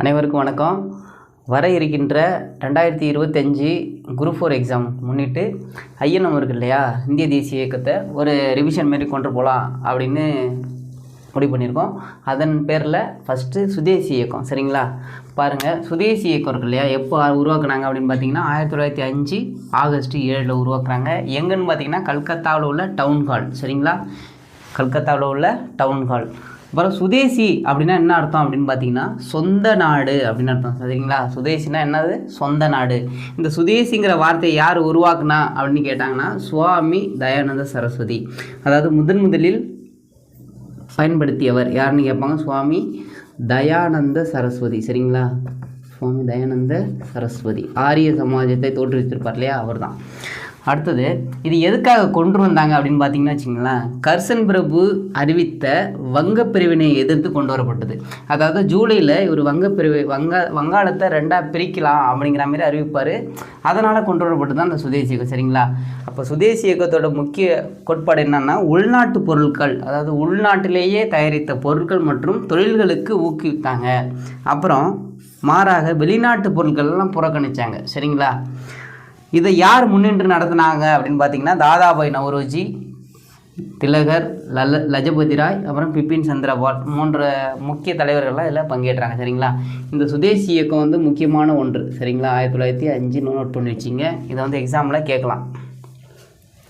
அனைவருக்கும் வணக்கம். வர இருக்கின்ற ரெண்டாயிரத்தி இருபத்தஞ்சி குரூப் ஃபோர் எக்ஸாம் முன்னிட்டு ஐஎன்எம் இருக்கு இல்லையா? இந்திய தேசிய இயக்கத்தை ஒரு ரிவிஷன் மாரி கொண்டு போகலாம் அப்படின்னு முடிவு பண்ணியிருக்கோம். அதன் பேரில் ஃபஸ்ட்டு சுதேசி இயக்கம் சரிங்களா? பாருங்கள் சுதேசி இயக்கம் இருக்கு இல்லையா? எப்போ உருவாக்குனாங்க அப்படின்னு பார்த்தீங்கன்னா ஆயிரத்தி தொள்ளாயிரத்தி அஞ்சு ஆகஸ்ட் ஏழில் உருவாக்குறாங்க. எங்கன்னு பார்த்தீங்கன்னா கல்கத்தாவில் உள்ள டவுன் ஹால் சரிங்களா? கல்கத்தாவில் உள்ள டவுன் ஹால் அப்புறம் சுதேசி அப்படின்னா என்ன அர்த்தம் அப்படின்னு பார்த்தீங்கன்னா சொந்த நாடு அப்படின்னு அர்த்தம். சரிங்களா? சுதேசினா என்னது? சொந்த நாடு. இந்த சுதேசிங்கிற வார்த்தையை யார் உருவாக்குனா அப்படின்னு கேட்டாங்கன்னா சுவாமி தயானந்த சரஸ்வதி. அதாவது முதன் முதலில் பயன்படுத்தியவர். யாருன்னு கேட்பாங்க? சுவாமி தயானந்த சரஸ்வதி. சரிங்களா? சுவாமி தயானந்த சரஸ்வதி. ஆரிய சமாஜத்தை தோற்றுவித்திருப்பார் இல்லையா? அவர் தான் அடுத்தது இது எதுக்காக கொண்டு வந்தாங்க அப்படின்னு பார்த்தீங்கன்னா வச்சுங்களேன் கர்சன் பிரபு அறிவித்த வங்கப் பிரிவினை எதிர்த்து கொண்டு வரப்பட்டது. அதாவது ஜூலையில் இவர் வங்கப் பிரிவு வங்க வங்காளத்தை ரெண்டாக பிரிக்கலாம் அப்படிங்கிற மாதிரி அறிவிப்பார். அதனால் கொண்டு வரப்பட்டு தான் அந்த சுதேசி இயக்கம் சரிங்களா? அப்போ சுதேசி இயக்கத்தோட முக்கிய கோட்பாடு என்னென்னா உள்நாட்டு பொருட்கள் அதாவது உள்நாட்டிலேயே தயாரித்த பொருட்கள் மற்றும் தொழில்களுக்கு ஊக்குவித்தாங்க. அப்புறம் மாறாக வெளிநாட்டு பொருட்கள்லாம் புறக்கணித்தாங்க சரிங்களா? இதை யார் முன்னின்று நடத்தினாங்க அப்படின்னு பார்த்தீங்கன்னா தாதாபாய் நவரோஜி திலகர் லல லஜபதி ராய் அப்புறம் பிபின் சந்திரபால் மூன்று முக்கிய தலைவர்கள்லாம் இதில் பங்கேற்றாங்க சரிங்களா? இந்த சுதேசி இயக்கம் வந்து முக்கியமான ஒன்று சரிங்களா? ஆயிரத்தி தொள்ளாயிரத்தி அஞ்சு நோட் பண்ணி வச்சிங்க. இதை வந்து எக்ஸாமில் கேட்கலாம்.